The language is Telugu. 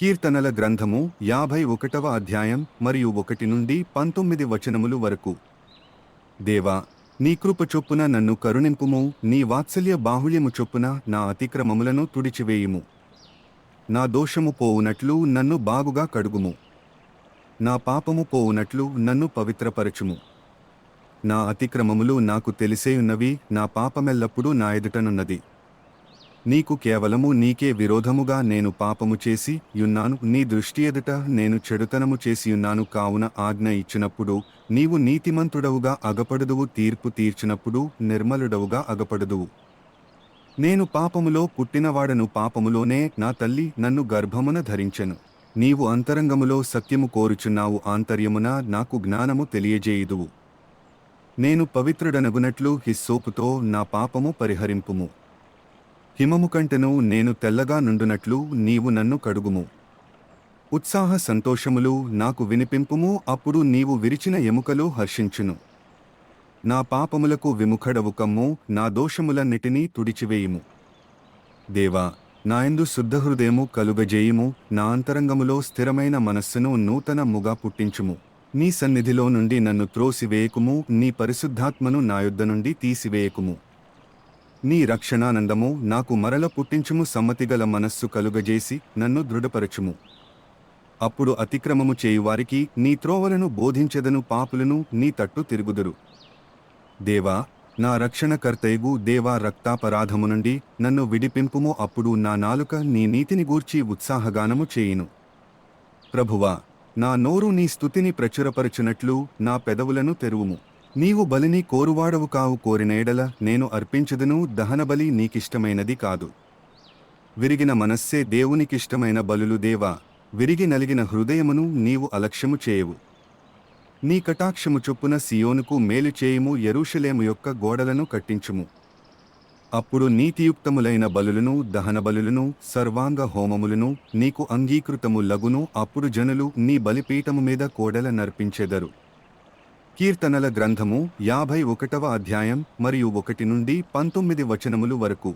కీర్తనల గ్రంథము యాభై ఒకటవ అధ్యాయం మరియు ఒకటి నుండి పంతొమ్మిది వచనములు వరకు. దేవా నీ కృప చొప్పున నన్ను కరుణింపుము నీ వాత్సల్య బాహుళ్యము చొప్పున నా అతిక్రమములను తుడిచివేయుము. నా దోషము పోవునట్లు నన్ను బాగుగా కడుగుము. నా పాపము పోవునట్లు నన్ను పవిత్రపరచుము. నా అతిక్రమములు నాకు తెలిసేయున్నవి నా పాపమెల్లప్పుడూ నా ఎదుటనున్నది నీకు కేవలము నీకే విరోధముగా నేను పాపము చేసి యున్నాను నీ దృష్టి ఎదుట నేను చెడుతనము చేసియున్నాను కావున ఆజ్ఞ ఇచ్చినప్పుడు నీవు నీతిమంతుడవుగా అగపడుదువు. తీర్పు తీర్చినప్పుడు నిర్మలుడవుగా అగపడదువు. నేను పాపములో పుట్టినవాడను పాపములోనే నా తల్లి నన్ను గర్భమున ధరించెను. నీవు అంతరంగములో సత్యము కోరుచున్నావు. ఆంతర్యమున నాకు జ్ఞానము తెలియజేయుదువు. నేను పవిత్రుడనగునట్లు హిస్సోపుతో నా పాపము పరిహరింపుము. హిమము కంటెను నేను తెల్లగా నుండునట్లు నీవు నన్ను కడుగుము. ఉత్సాహ సంతోషములు నాకు వినిపింపుము అప్పుడు నీవు విరిచిన ఎముకలు హర్షించును. నా పాపములకు విముఖడవు కమ్ము నా దోషములన్నిటినీ తుడిచివేయుము. దేవా నాయందు శుద్ధహృదయము కలుగజేయుము నా అంతరంగములో స్థిరమైన మనస్సును నూతన ముగా పుట్టించుము. నీ సన్నిధిలో నుండి నన్ను త్రోసివేయకుము నీ పరిశుద్ధాత్మను నాయొద్ద నుండి తీసివేయకుము. నీ రక్షణానందము నాకు మరల పుట్టించుము సమ్మతిగల మనస్సు కలుగజేసి నన్ను దృఢపరచుము. అప్పుడు అతిక్రమము చేయువారికి నీ త్రోవలను బోధించెదను పాపులను నీ తట్టు తిరుగుదురు. దేవా నా రక్షణకర్తయగు దేవా రక్తాపరాధము నుండి నన్ను విడిపింపుము అప్పుడు నా నాలుక నీ నీతిని గూర్చి ఉత్సాహగానము చేయును. ప్రభువా నా నోరు నీ స్థుతిని ప్రచురపరచునట్లు నా పెదవులను తెరువుము. నీవు బలిని కోరువాడవు కావు కోరిన ఎడల నేను అర్పించదును దహనబలి నీకిష్టమైనది కాదు. విరిగిన మనస్సే దేవునికిష్టమైన బలులు దేవా విరిగి నలిగిన హృదయమును నీవు అలక్ష్యము చేయవు. నీ కటాక్షము చొప్పున సియోనుకు మేలు చేయుము ఎరుషలేము యొక్క గోడలను కట్టించుము. అప్పుడు నీతియుక్తములైన బలులను దహన బలులను సర్వాంగ హోమములను నీకు అంగీకృతము లగును అప్పుడు జనులు నీ బలిపీఠము మీద కోడల నర్పించెదరు కీర్తనల గ్రంథము యాభై ఒకటవ అధ్యాయం మరియు ఒకటి నుండి పంతొమ్మిది వచనములు వరకు.